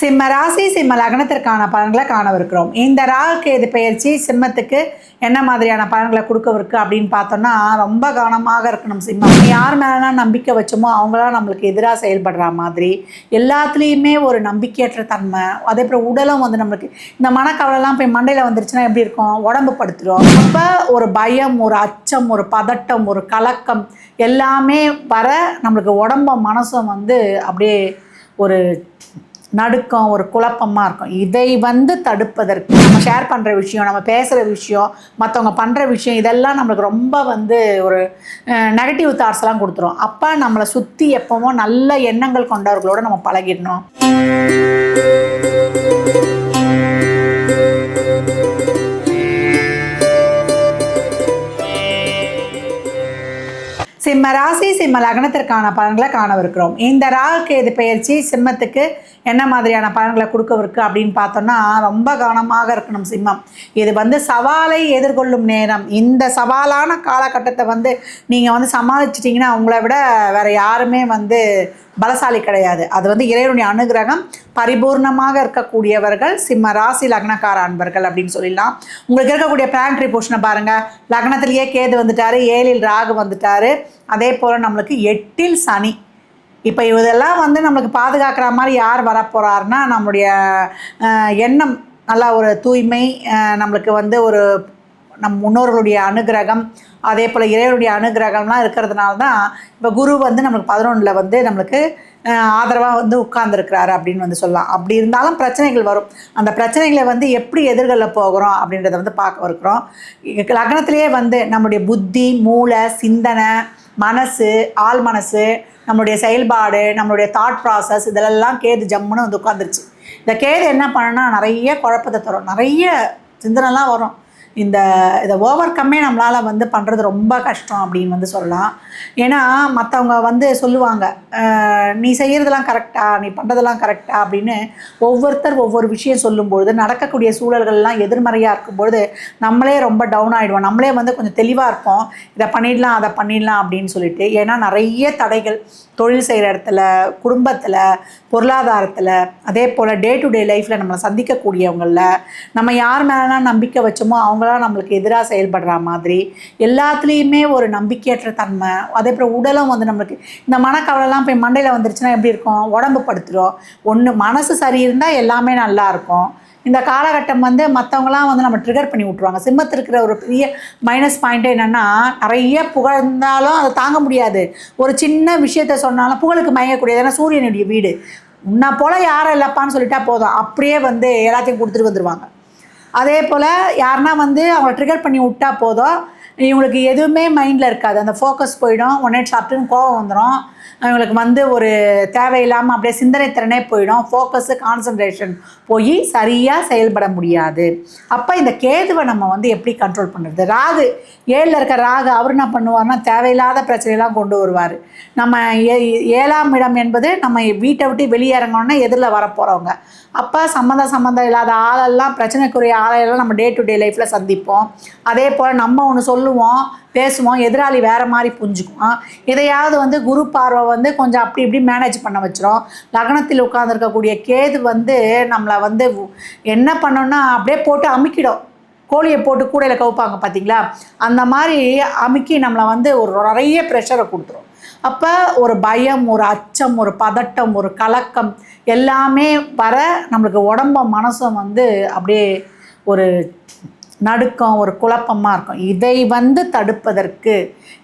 சிம்ம ராசி சிம்ம லக்னத்திற்கான பலன்களை காணவிருக்கிறோம். இந்த ராகுக்கு இது பயிற்சி சிம்மத்துக்கு என்ன மாதிரியான பலன்களை கொடுக்கவிருக்கு அப்படின்னு பார்த்தோம்னா ரொம்ப கவனமாக இருக்கணும் சிம்மம். யார் மேலாம் நம்பிக்கை வச்சோமோ அவங்களாம் நம்மளுக்கு எதிராக செயல்படுற மாதிரி எல்லாத்துலேயுமே ஒரு நம்பிக்கையற்ற தன்மை அதே போல் உடலும் வந்து நம்மளுக்கு இந்த மனக்கவலைலாம் போய் மண்டையில் வந்துருச்சுன்னா எப்படி இருக்கும்? உடம்பு படுத்துரும். அப்போ ஒரு பயம் ஒரு அச்சம் ஒரு பதட்டம் ஒரு கலக்கம் எல்லாமே வர நம்மளுக்கு உடம்பும் மனசும் வந்து அப்படியே ஒரு நடுக்கம் ஒரு குழப்பமாக இருக்கும். இதை வந்து தடுப்பதற்கு நம்ம ஷேர் பண்ணுற விஷயம் நம்ம பேசுகிற விஷயம் மற்றவங்க பண்ணுற விஷயம் இதெல்லாம் நம்மளுக்கு ரொம்ப வந்து ஒரு நெகட்டிவ் தாட்ஸ்லாம் கொடுத்துரும். அப்போ நம்மளை சுற்றி எப்பவும் நல்ல எண்ணங்கள் கொண்டவர்களோட நம்ம பழகிடணும். சிம்ம ராசி சிம்ம லக்னத்திற்கான பலன்களை காணவிருக்கிறோம். இந்த ராகு கேது பயிற்சி சிம்மத்துக்கு என்ன மாதிரியான பலன்களை கொடுக்கவிருக்கு அப்படின்னு பார்த்தோம்னா ரொம்ப கவனமாக இருக்கணும் சிம்மம். இது வந்து சவாலை எதிர்கொள்ளும் நேரம். இந்த சவாலான காலகட்டத்தை வந்து நீங்கள் வந்து சமாளிச்சிட்டிங்கன்னா உங்களை விட வேறு யாருமே வந்து பலசாலி கிடையாது. அது வந்து இறைவனுடைய அனுகிரகம் பரிபூர்ணமாக இருக்கக்கூடியவர்கள் சிம்ம ராசி லக்னக்கார அன்பர்கள் அப்படின்னு சொல்லிடலாம். உங்களுக்கு இருக்கக்கூடிய பிளானட்ரி போர்ஷனை பாருங்கள் லக்னத்திலேயே கேது வந்துட்டாரு ஏழில் ராகு வந்துட்டாரு. அதே போல் நம்மளுக்கு எட்டில் சனி. இப்போ இதெல்லாம் வந்து நம்மளுக்கு பாதுகாக்கிற மாதிரி யார் வரப்போகிறாருன்னா நம்முடைய எண்ணம் நல்லா ஒரு தூய்மை நம்மளுக்கு வந்து ஒரு நம் முன்னோர்களுடைய அனுகிரகம் அதே போல் இறைவனுடைய அனுகிரகம்லாம் இருக்கிறதுனால தான் இப்போ குரு வந்து நம்மளுக்கு பதினொன்றில் வந்து நம்மளுக்கு ஆதரவாக வந்து உட்கார்ந்துருக்கிறாரு அப்படின்னு வந்து சொல்லலாம். அப்படி இருந்தாலும் பிரச்சனைகள் வரும். அந்த பிரச்சனைகளை வந்து எப்படி எதிர்கொள்ள போகிறோம் அப்படின்றத வந்து பார்க்க இருக்கிறோம். லக்னத்திலேயே வந்து நம்முடைய புத்தி மூளை சிந்தனை மனசு ஆள் மனசு நம்மளுடைய செயல்பாடு நம்மளுடைய தாட் ப்ராசஸ் இதெல்லாம் கேது ஜம்முன்னு வந்து உட்காந்துருச்சு இந்த கேது என்ன பண்ணுன்னா நிறைய குழப்பத்தை தரும். நிறைய சிந்தனைலாம் வரும். இந்த இதை ஓவர் கம்மே நம்மளால் வந்து பண்ணுறது ரொம்ப கஷ்டம் அப்படின்னு வந்து சொல்லலாம். ஏன்னா மற்றவங்க வந்து சொல்லுவாங்க நீ செய்கிறதெல்லாம் கரெக்டாக நீ பண்ணுறதெல்லாம் கரெக்டாக அப்படின்னு ஒவ்வொருத்தர் ஒவ்வொரு விஷயம் சொல்லும்பொழுது நடக்கக்கூடிய சூழல்கள்லாம் எதிர்மறையாக இருக்கும்பொழுது நம்மளே ரொம்ப டவுன் ஆகிடுவோம் நம்மளே வந்து கொஞ்சம் தெளிவாக இருப்போம். இதை பண்ணிடலாம் அதை பண்ணிடலாம் அப்படின்னு சொல்லிட்டு. ஏன்னா நிறைய தடைகள் தொழில் செய்கிற இடத்துல குடும்பத்தில் பொருளாதாரத்தில் அதே போல் டே டு டே லைஃப்பில் நம்மளை சந்திக்கக்கூடியவங்களில் நம்ம யார் மேலாம் நம்பிக்கை வச்சோமோ அவங்கள அவங்களாம் நம்மளுக்கு எதிராக செயல்படுற மாதிரி எல்லாத்துலேயுமே ஒரு நம்பிக்கையற்ற தன்மை அதே போல் உடலும் வந்து நம்மளுக்கு இந்த மனக்கவலைலாம் போய் மண்டையில் வந்துருச்சுன்னா எப்படி இருக்கும்? உடம்பு படுத்துடும் ஒன்று மனசு சரி இருந்தால் எல்லாமே நல்லாயிருக்கும் இந்த காலகட்டம் வந்து மற்றவங்களாம் வந்து நம்ம ட்ரிகர் பண்ணி விட்ருவாங்க சிம்மத்து இருக்கிற ஒரு பெரிய மைனஸ் பாயிண்ட்டே என்னென்னா நிறைய புகழ்ந்தாலும் அதை தாங்க முடியாது. ஒரு சின்ன விஷயத்த சொன்னாலும் புகழுக்கு மயங்கக்கூடியது. ஏன்னா சூரியனுடைய வீடு. உன்னை போல் யாரும் இல்லைப்பான்னு சொல்லிட்டா போதும். அப்படியே வந்து எல்லாத்தையும் கொடுத்துட்டு வந்துடுவாங்க அதே போல் யாருன்னா வந்து அவங்கள ட்ரிகர் பண்ணி விட்டா போதும். இவங்களுக்கு எதுவுமே மைண்டில் இருக்காது. அந்த ஃபோக்கஸ் போயிடும். உடனே சாப்பிட்டுன்னு கோவம் வந்துடும் இவங்களுக்கு வந்து ஒரு தேவையில்லாமல் அப்படியே சிந்தனை திறனே போயிடும். ஃபோக்கஸு கான்சன்ட்ரேஷன் போய் சரியாக செயல்பட முடியாது. அப்போ இந்த கேதுவை நம்ம வந்து எப்படி கண்ட்ரோல் பண்ணுறது ராகு ஏழில் இருக்க ராகு அவர் என்ன பண்ணுவார்னா தேவையில்லாத பிரச்சனையெல்லாம் கொண்டு வருவார். நம்ம ஏ ஏழாம் இடம் என்பது நம்ம வீட்டை விட்டு வெளியேறங்கணுன்னா எதிரில் வரப்போகிறவங்க அப்போ சம்மந்தம் சம்மந்தம் இல்லாத ஆளெல்லாம் பிரச்சனைக்குரிய ஆளையெல்லாம் நம்ம டே டு டே லைஃப்பில் சந்திப்போம். அதே போல் நம்ம ஒன்று சொல்லுவோம். பேசுவோம் எதிராளி வேறு மாதிரி புரிஞ்சுக்குவோம். இதையாவது வந்து குரு பார்வை வந்து கொஞ்சம் அப்படி இப்படி மேனேஜ் பண்ண வச்சிரும். லக்னத்தில் உட்காந்துருக்கக்கூடிய கேது வந்து நம்மளை வந்து என்ன பண்ணோன்னா அப்படியே போட்டு அமுக்கிடும். கோழியை போட்டு கூடையில் கவுப்பாங்க பார்த்தீங்களா அந்த மாதிரி அமுக்கி நம்மளை வந்து ஒரு நிறைய ப்ரெஷரை கொடுத்துரும். அப்போ ஒரு பயம் ஒரு அச்சம் ஒரு பதட்டம் ஒரு கலக்கம் எல்லாமே வர நம்மளுக்கு உடம்பும் மனசும் வந்து அப்படியே ஒரு நடுக்கம் ஒரு குழப்பமாக இருக்கும். இதை வந்து தடுப்பதற்கு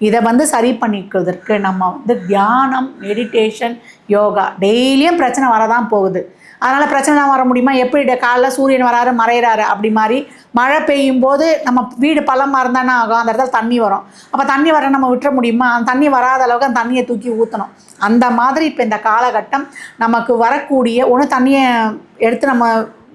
இதை வந்து சரி பண்ணிக்கிறதுக்கு நம்ம வந்து தியானம் மெடிடேஷன் யோகா டெய்லியும் பிரச்சனை வரதான் போகுது. அதனால் பிரச்சனைலாம் வர முடியுமா? எப்படி காலைல சூரியன் வராரு மறையிறாரு அப்படி மாதிரி மழை பெய்யும் போது நம்ம வீடு பழமாக இருந்தானே ஆகும்? அந்த இடத்துல தண்ணி வரும். அப்போ தண்ணி வர நம்ம விட்டுற முடியுமா? அந்த தண்ணி வராத அளவுக்கு அந்த தண்ணியை தூக்கி ஊற்றணும் அந்த மாதிரி இப்போ இந்த காலகட்டம் நமக்கு வரக்கூடிய ஒன்று தண்ணியை எடுத்து நம்ம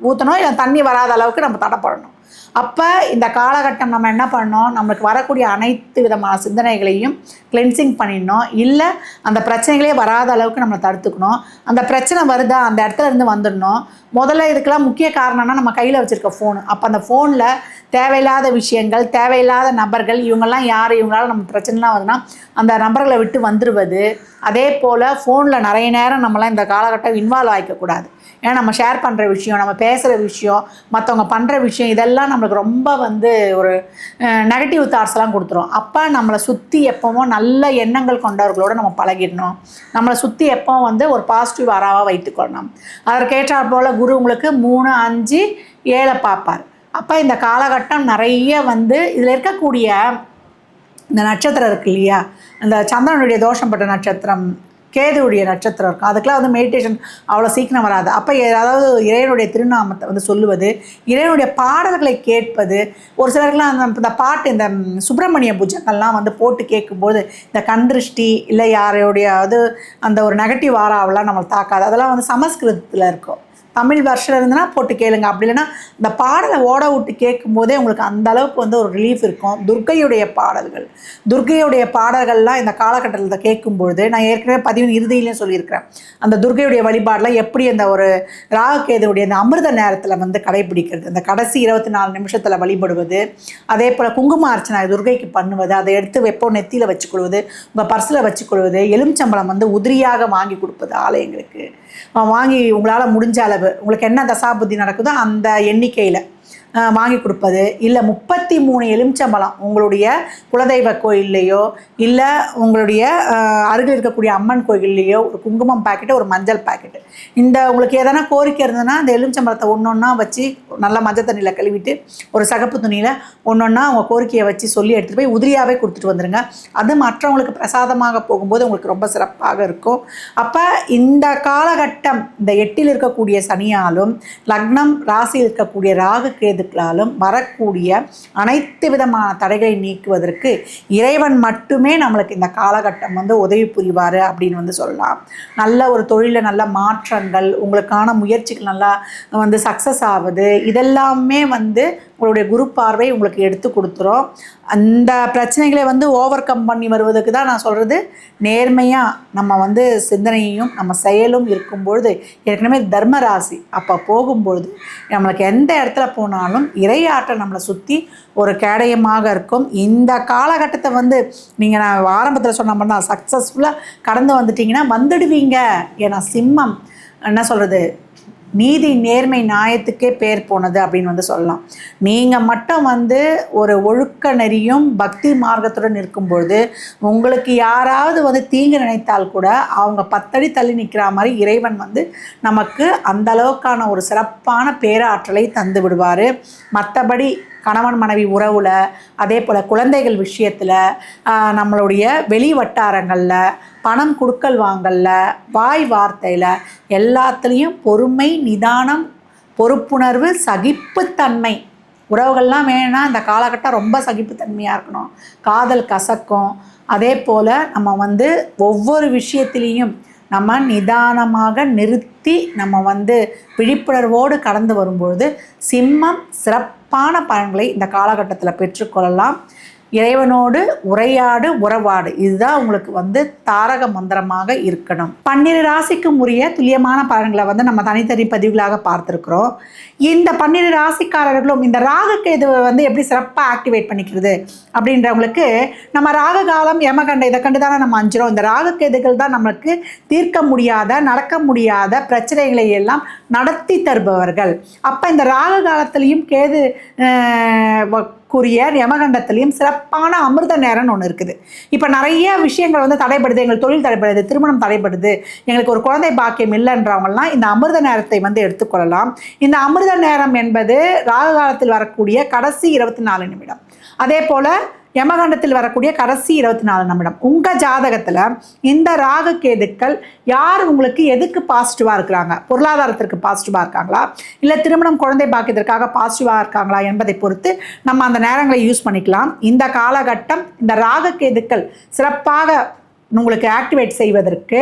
ஊற்றணும் இல்லை தண்ணி வராத அளவுக்கு நம்ம தடைப்படணும் அப்போ இந்த காலகட்டம் நம்ம என்ன பண்ணோம்? நம்மளுக்கு வரக்கூடிய அனைத்து விதமான சிந்தனைகளையும் கிளென்சிங் பண்ணிடணும். இல்லை அந்த பிரச்சனைகளே வராத அளவுக்கு நம்ம தடுத்துக்கணும். அந்த பிரச்சனை வருதா? அந்த இடத்துல இருந்து வந்துடணும். முதல்ல இதுக்கெல்லாம் முக்கிய காரணம்னா நம்ம கையில் வச்சுருக்க ஃபோன் அப்போ அந்த ஃபோனில் தேவையில்லாத விஷயங்கள் தேவையில்லாத நபர்கள் இவங்கெல்லாம் யார் இவங்களால நம்ம பிரச்சனைலாம் வருதுன்னா அந்த நபர்களை விட்டு வந்துடுவது அதே போல் ஃபோனில் நிறைய நேரம் நம்மளாம் இந்த காலகட்டம் இன்வால்வ் ஆகிக்கக்கூடாது ஏன்னா நம்ம ஷேர் பண்ணுற விஷயம் நம்ம பேசுகிற விஷயம் மற்றவங்க பண்ணுற விஷயம் இதெல்லாம் நம்மளுக்கு ரொம்ப வந்து ஒரு நெகட்டிவ் தாட்ஸ்லாம் கொடுத்துரும். அப்போ நம்மளை சுற்றி எப்போவும் நல்ல எண்ணங்கள் கொண்டவர்களோடு நம்ம பழகிடணும். நம்மளை சுற்றி எப்போவும் வந்து ஒரு பாசிட்டிவ் அறாவாக வைத்துக்கொள்ளணும். அதற்கேற்றாற் போல் குரு உங்களுக்கு மூணு அஞ்சு ஏழை பார்ப்பார். அப்போ இந்த காலகட்டம் நிறைய வந்து இதில் இருக்கக்கூடிய இந்த நட்சத்திரம் இருக்கு இல்லையா? இந்த சந்திரனுடைய தோஷப்பட்ட நட்சத்திரம் கேதுவுடைய நட்சத்திரம் இருக்கும். அதுக்கெல்லாம் வந்து மெடிடேஷன் அவ்வளோ சீக்கிரம் வராது. அப்போ ஏதாவது இறைவனுடைய திருநாமத்தை வந்து சொல்லுவது இறைவனுடைய பாடல்களை கேட்பது ஒரு சிலருக்குலாம் அந்த இந்த பாட்டு இந்த சுப்பிரமணிய புஜங்கள்லாம் வந்து போட்டு கேட்கும்போது இந்த கண்திருஷ்டி இல்லை யாரையோடையாவது அந்த ஒரு நெகட்டிவ் ஆறாவெலாம் நம்மளை தாக்காது. அதெல்லாம் வந்து சமஸ்கிருதத்தில் இருக்கும். தமிழ் வருஷம் இருந்ததுன்னா போட்டு கேளுங்க. அப்படி இல்லைன்னா இந்த பாடலை ஓட விட்டு கேட்கும்போதே உங்களுக்கு அந்த அளவுக்கு வந்து ஒரு ரிலீஃப் இருக்கும். துர்க்கையுடைய பாடல்கள். துர்க்கையுடைய பாடல்கள்லாம் இந்த காலகட்டத்தில் கேட்கும்பொழுது நான் ஏற்கனவே பதிவின் இறுதியிலையும் சொல்லியிருக்கிறேன். அந்த துர்க்கையுடைய வழிபாடெலாம் எப்படி அந்த ஒரு ராககேதனுடைய அந்த அமிர்த நேரத்தில் வந்து கடைபிடிக்கிறது? அந்த கடைசி இருபத்தி நாலு நிமிஷத்தில் வழிபடுவது அதே போல் குங்கும அர்ச்சனை துர்கைக்கு பண்ணுவது அதை எடுத்து வெப்போ நெத்தியில் வச்சுக்கொள்வது உங்கள் பர்ஸில் வச்சுக்கொள்வது எலுமிச்சம்பழம் வந்து உதிரியாக வாங்கி கொடுப்பது ஆலயங்களுக்கு. வாங்கி உங்களால் முடிஞ்ச அளவு உங்களுக்கு என்ன தசாபுத்தி நடக்குதோ அந்த எண்ணிக்கையில். வாங்கி கொடுப்பது. இல்லை முப்பத்தி மூணு எலுமிச்சம்பழம் உங்களுடைய குலதெய்வ கோயில்லையோ இல்லை உங்களுடைய அருகில் இருக்கக்கூடிய அம்மன் கோயில்லையோ ஒரு குங்குமம் பாக்கெட்டு ஒரு மஞ்சள் பாக்கெட்டு இந்த உங்களுக்கு எதனா கோரிக்கை இருந்ததுன்னா அந்த எலுமிச்சம்பழத்தை ஒன்று ஒன்றா வச்சு நல்லா மஞ்சள் தண்ணியில் கழுவிட்டு ஒரு சகப்பு துணியில் ஒன்று ஒன்றா உங்கள் கோரிக்கையை வச்சு சொல்லி எடுத்துகிட்டு போய் உதிரியாகவே கொடுத்துட்டு வந்துடுங்க அது மற்றவங்களுக்கு பிரசாதமாக போகும்போது உங்களுக்கு ரொம்ப சிறப்பாக இருக்கும். அப்போ இந்த காலகட்டம் இந்த எட்டில் இருக்கக்கூடிய சனியாலும் லக்னம் ராசியில் இருக்கக்கூடிய ராகு கேதுக்களாலும் வரக்கூடிய அனைத்து விதமான தடைகளை நீக்குவதற்கு இறைவன் மட்டுமே நம்மளுக்கு இந்த காலகட்டம் வந்து உதவி புரிவார் அப்படின்னு வந்து சொல்லலாம். நல்ல ஒரு தொழிலில் நல்ல மாற்றங்கள் உங்களுக்கான முயற்சிகள் நல்லா வந்து சக்ஸஸ் ஆகுது இதெல்லாமே வந்து உங்களுடைய குரு பார்வை உங்களுக்கு எடுத்து கொடுத்துரும். அந்த பிரச்சனைகளை வந்து ஓவர் கம் பண்ணி வருவதற்கு தான் நான் சொல்கிறது நேர்மையாக நம்ம வந்து சிந்தனையும் நம்ம செயலும் இருக்கும்பொழுது ஏற்கனவே தர்ம ராசி அப்போ போகும்பொழுது நம்மளுக்கு எந்த இடத்துல போனாலும் இறையாற்றல் நம்மளை சுற்றி ஒரு கேடயமாக இருக்கும். இந்த காலகட்டத்தை வந்து நீங்கள் நான் ஆரம்பத்தில் சொன்ன மாதிரி தான் சக்ஸஸ்ஃபுல்லாக கடந்து வந்துட்டிங்கன்னா வந்துடுவீங்க. ஏன்னா சிம்மம் என்ன சொல்கிறது நீதி நேர்மை நியாயத்துக்கே பேர் போனது அப்படின்னு வந்து சொல்லலாம். நீங்கள் மட்டும் வந்து ஒரு ஒழுக்க நெறியும் பக்தி மார்க்கத்துடன் இருக்கும்பொழுது உங்களுக்கு யாராவது வந்து தீங்கு நினைத்தால் கூட அவங்க பத்தடி தள்ளி நிற்கிற மாதிரி இறைவன் வந்து நமக்கு அந்த அளவுக்கான ஒரு சிறப்பான பேராற்றலை தந்து விடுவார். மற்றபடி கணவன் மனைவி உறவில் அதே போல் குழந்தைகள் விஷயத்தில் நம்மளுடைய வெளி வட்டாரங்களில் பணம் கொடுக்கல் வாங்கல்ல வாய் வார்த்தையில் எல்லாத்துலேயும் பொறுமை நிதானம் பொறுப்புணர்வு சகிப்புத்தன்மை. உறவுகள்லாம் வேணும்னா இந்த காலகட்டம் ரொம்ப சகிப்புத்தன்மையாக இருக்கணும். காதல் கசக்கும். அதே போல் நம்ம வந்து ஒவ்வொரு விஷயத்துலேயும் நம்ம நிதானமாக நிறுத்தி நம்ம வந்து விழிப்புணர்வோடு கடந்து வரும்பொழுது சிம்மம் சிறப்பான பலன்களை இந்த காலகட்டத்தில் பெற்றுக்கொள்ளலாம். இறைவனோடு உரையாடு உறவாடு. இதுதான் உங்களுக்கு வந்து தாரக மந்திரமாக இருக்கணும். பன்னிரு ராசிக்கும் உரிய துல்லியமான பலன்களை வந்து நம்ம தனித்தனி பதிவுகளாக பார்த்துருக்குறோம். இந்த பன்னிரு ராசிக்காரர்களும் இந்த ராகுக்கு இது வந்து எப்படி சிறப்பாக ஆக்டிவேட் பண்ணிக்கிறது அப்படின்றவங்களுக்கு நம்ம ராகு காலம் யமகண்ட இதை கண்டு தானே நம்ம அஞ்சுறோம். இந்த ராகு கேதுகள் தான் நம்மளுக்கு தீர்க்க முடியாத நடக்க முடியாத பிரச்சனைகளை எல்லாம் நடத்தி தருபவர்கள். அப்போ இந்த ராகு காலத்திலையும் கேது வ- கூறிய யமகண்டத்திலையும் சிறப்பான அமிர்த நேரம்னு ஒன்று இருக்குது. இப்போ நிறைய விஷயங்கள் வந்து தடைப்படுது எங்களுக்கு தொழில் தடைப்படுது திருமணம் தடைப்படுது எங்களுக்கு ஒரு குழந்தை பாக்கியம் இல்லைன்றவங்கலாம் இந்த அமிர்த நேரத்தை வந்து எடுத்துக்கொள்ளலாம். இந்த அமிர்த நேரம் என்பது ராகு காலத்தில் வரக்கூடிய கடைசி இருபத்தி நாலு நிமிடம். அதே போல் யமகண்டத்தில் வரக்கூடிய கடைசி இருபத்தி நாலு நிமிடம். உங்கள் ஜாதகத்தில் இந்த ராகு கேதுக்கள் யார் உங்களுக்கு எதுக்கு பாசிட்டிவாக இருக்கிறாங்க? பொருளாதாரத்திற்கு பாசிட்டிவாக இருக்காங்களா? இல்லை திருமணம் குழந்தை பாக்கியத்திற்காக பாசிட்டிவாக இருக்காங்களா என்பதை பொறுத்து நம்ம அந்த நேரங்களை யூஸ் பண்ணிக்கலாம். இந்த காலகட்டம் இந்த ராகு கேதுக்கள் சிறப்பாக உங்களுக்கு ஆக்டிவேட் செய்வதற்கு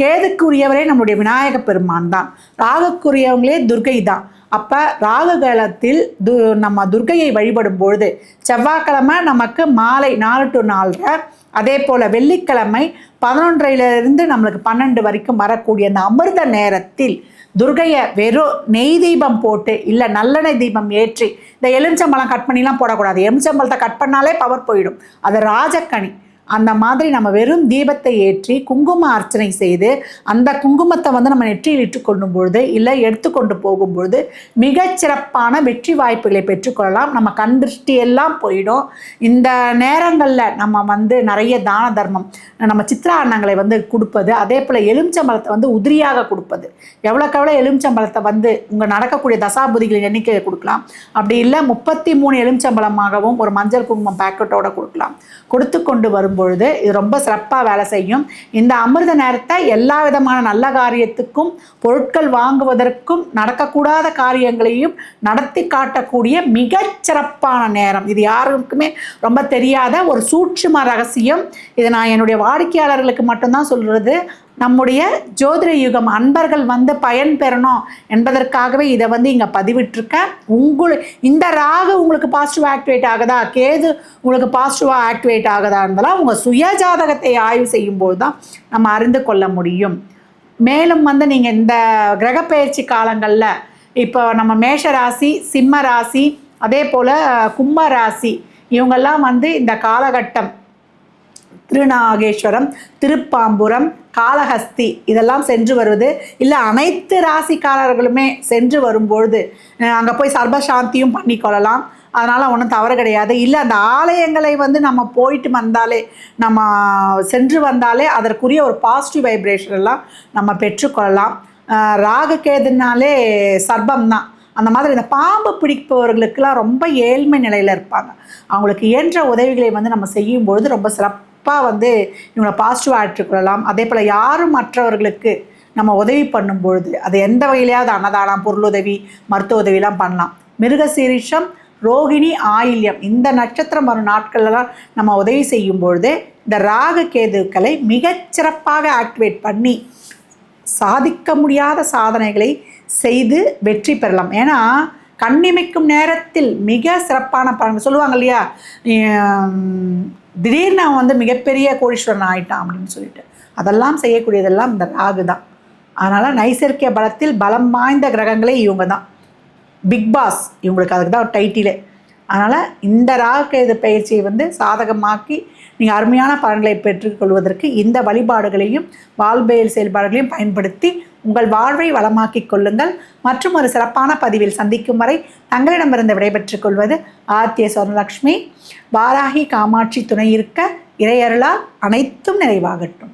கேதுக்குரியவரே நம்முடைய விநாயக பெருமான் தான். ராகுக்குரியவங்களே துர்கை தான். அப்போ ராகு காலத்தில் து நம்ம துர்கையை வழிபடும் பொழுது செவ்வாய்க்கிழமை நமக்கு மாலை நாலு டு நாலரை அதே போல் வெள்ளிக்கிழமை பதினொன்றையிலிருந்து நம்மளுக்கு பன்னெண்டு வரைக்கும் வரக்கூடிய அந்த அமிர்த நேரத்தில் துர்கையை வெறும் நெய் தீபம் போட்டு இல்லை நல்லெண்ணெய் தீபம் ஏற்றி இந்த எலுமிச்சம்பழம் கட் பண்ணிலாம் போடக்கூடாது. எலுமிச்சம்பழத்தை கட் பண்ணாலே பவர் போயிடும். அது ராஜக்கனி அந்த மாதிரி நம்ம வெறும் தீபத்தை ஏற்றி குங்கும அர்ச்சனை செய்து அந்த குங்குமத்தை வந்து நம்ம நெற்றியில் இட்டுக்கொள்ளும் பொழுது இல்லை எடுத்துக்கொண்டு போகும்பொழுது மிகச்சிறப்பான வெற்றி வாய்ப்புகளை பெற்றுக்கொள்ளலாம். நம்ம கண் திருஷ்டி எல்லாம் போயிடும். இந்த நேரங்களில் நம்ம வந்து நிறைய தான தர்மம் நம்ம சித்ரா அன்னங்களை வந்து கொடுப்பது அதே போல் எலுமிச்சம்பழத்தை வந்து உதிரியாக கொடுப்பது. எவ்வளோக்கு எவ்வளோ எலுமிச்சம்பழத்தை வந்து உங்கள் நடக்கக்கூடிய தசாபுதிகளின் எண்ணிக்கையை கொடுக்கலாம். அப்படி இல்லை முப்பத்தி மூணு எலுமிச்சம்பழமாகவும் ஒரு மஞ்சள் குங்குமம் பேக்கெட்டோட கொடுக்கலாம். கொடுத்து கொண்டு வரும் பொழுது இது ரொம்ப சிறப்பாக வேலை செய்யும். இந்த அமிர்த நேரத்தை எல்லா விதமான நல்ல காரியத்துக்கும் பொருட்கள் வாங்குவதற்கும் நடக்கக்கூடாத காரியங்களையும் நடத்தி காட்டக்கூடிய மிகச்சிறப்பான நேரம். இது யாருக்குமே ரொம்ப தெரியாத ஒரு சூட்சும ரகசியம். இதை நான் என்னுடைய வாடிக்கையாளர்களுக்கு மட்டும்தான் சொல்கிறது நம்முடைய ஜோதிட யுகம் அன்பர்கள் வந்து பயன் பெறணும் என்பதற்காகவே இதை வந்து இங்கே பதிவிட்டிருக்கேன். உங்கள் இந்த ராகு உங்களுக்கு பாசிட்டிவ் ஆக்டிவேட் ஆகுதா? கேது உங்களுக்கு பாசிட்டிவாக ஆக்டிவேட் ஆகுதா என்பதெல்லாம் உங்கள் சுய ஜாதகத்தை ஆய்வு செய்யும்போது தான் நம்ம அறிந்து கொள்ள முடியும். மேலும் வந்து நீங்கள் இந்த கிரகப்பெயர்ச்சி காலங்களில் இப்போ நம்ம மேஷ ராசி சிம்ம ராசி அதே போல் கும்ப ராசி இவங்கெல்லாம் வந்து இந்த காலகட்டம் திருநாகேஸ்வரம் திருப்பாம்புரம் காளஹஸ்தி இதெல்லாம் சென்று வருவது. இல்லை அனைத்து ராசிக்காரர்களுமே சென்று வரும்பொழுது அங்கே போய் சர்வசாந்தியும் பண்ணிக்கொள்ளலாம். அதனால் ஒன்றும் தவறு கிடையாது. இல்லை அந்த ஆலயங்களை வந்து நம்ம போயிட்டு வந்தாலே நம்ம சென்று வந்தாலே அதற்குரிய ஒரு பாசிட்டிவ் வைப்ரேஷன் எல்லாம் நம்ம பெற்றுக்கொள்ளலாம். ராகு கேதுனாலே சர்பம் தான் அந்த மாதிரி இந்த பாம்பு பிடிப்பவர்களுக்கெல்லாம் ரொம்ப ஏழ்மை நிலையில் இருப்பாங்க. அவங்களுக்கு இயன்ற உதவிகளை வந்து நம்ம செய்யும்பொழுது ரொம்ப சிறப்பு சிறப்பாக வந்து இவங்களை பாசிட்டிவாக ஆற்றுக்கொள்ளலாம் அதே போல் யாரும் மற்றவர்களுக்கு நம்ம உதவி பண்ணும்பொழுது அது எந்த வகையிலையாவது அன்னதானம் பொருளுதவி மருத்துவ உதவிலாம் பண்ணலாம். மிருகசீரிஷம் ரோகிணி ஆயில்யம் இந்த நட்சத்திரம் வரும் நாட்கள்லாம் நம்ம உதவி செய்யும் பொழுது இந்த ராகு கேதுக்களை மிகச்சிறப்பாக ஆக்டிவேட் பண்ணி சாதிக்க முடியாத சாதனைகளை செய்து வெற்றி பெறலாம். ஏன்னா கண்ணிமைக்கும் நேரத்தில் மிக சிறப்பான பலன் சொல்லுவாங்க இல்லையா? திடீர்னு அவன் வந்து மிகப்பெரிய கோடீஸ்வரன் ஆயிட்டான் அப்படின்னு சொல்லிட்டு. அதெல்லாம் செய்யக்கூடியதெல்லாம் இந்த ராகு தான். அதனால் நைசர்கிய பலத்தில் பலம் வாய்ந்த கிரகங்களே இவங்க தான். பிக் பாஸ் இவங்களுக்கு அதுக்கு தான் டைட்டிலே அதனால் இந்த ராகுகேது பயிற்சியை வந்து சாதகமாக்கி நீங்கள் அருமையான பலன்களை பெற்றுக்கொள்வதற்கு இந்த வழிபாடுகளையும் வாழ்வியல் செயல்பாடுகளையும் பயன்படுத்தி உங்கள் வாழ்வை வளமாக்கிக் கொள்ளுங்கள். மற்றும் ஒரு சிறப்பான பதிவில் சந்திக்கும் வரை தங்களிடமிருந்து விடைபெற்றுக் கொள்வது ஆத்திய சொர்ணலக்ஷ்மி. வாராகி காமாட்சி துணை இருக்க இறையருளால் அனைத்தும் நிறைவாகட்டும்.